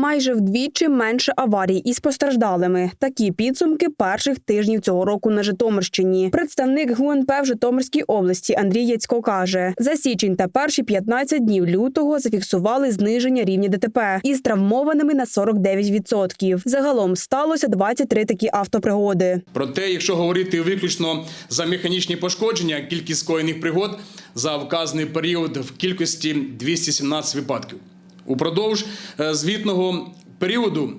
Майже вдвічі менше аварій із постраждалими. Такі підсумки перших тижнів цього року на Житомирщині. Представник ГУНП в Житомирській області Андрій Яцько каже: за січень та перші 15 днів лютого зафіксували зниження рівня ДТП із травмованими на 49%. Загалом сталося 23 такі автопригоди. Проте, якщо говорити виключно за механічні пошкодження, кількість скоєних пригод за вказаний період в кількості 217 випадків. Упродовж е, звітного періоду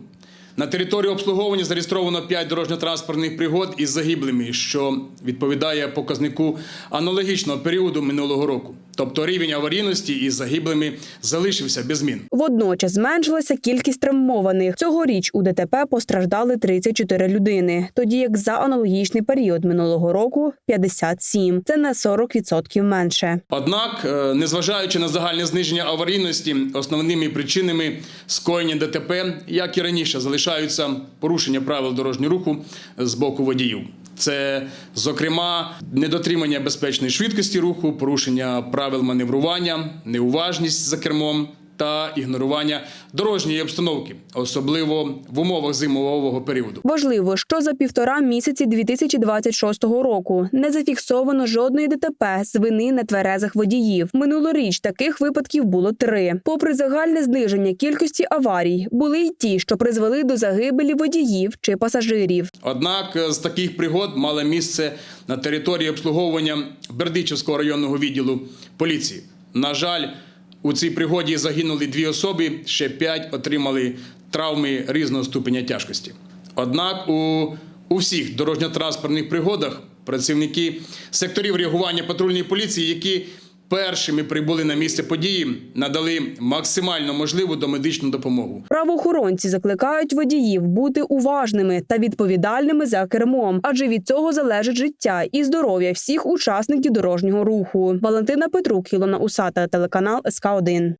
на території обслуговування зареєстровано 5 дорожньо-транспортних пригод із загиблими, що відповідає показнику аналогічного періоду минулого року. Тобто рівень аварійності із загиблими залишився без змін. Водночас зменшилася кількість травмованих. Цьогоріч у ДТП постраждали 34 людини, тоді як за аналогічний період минулого року 57. Це на 40% менше. Однак, е, незважаючи на загальне зниження аварійності, основними причинами скоєння ДТП, як і раніше, залишаються порушення правил дорожнього руху з боку водіїв. Це, зокрема, недотримання безпечної швидкості руху, порушення правил маневрування, неуважність за кермом та ігнорування дорожньої обстановки, особливо в умовах зимового періоду. Важливо, що за півтора місяці 2026 року не зафіксовано жодної ДТП з вини нетверезих водіїв. Минулоріч таких випадків було три. Попри загальне зниження кількості аварій, були й ті, що призвели до загибелі водіїв чи пасажирів. Однак з таких пригод мало місце на території обслуговування Бердичівського районного відділу поліції. На жаль, у цій пригоді загинули дві особи, ще п'ять отримали травми різного ступеня тяжкості. Однак у, у всіх дорожньо-транспортних пригодах працівники секторів реагування патрульної поліції, які першими прибули на місце події, надали максимально можливу домедичну допомогу. Правоохоронці закликають водіїв бути уважними та відповідальними за кермом, адже від цього залежить життя і здоров'я всіх учасників дорожнього руху. Валентина Петрук, Ілона Усата, телеканал СК 1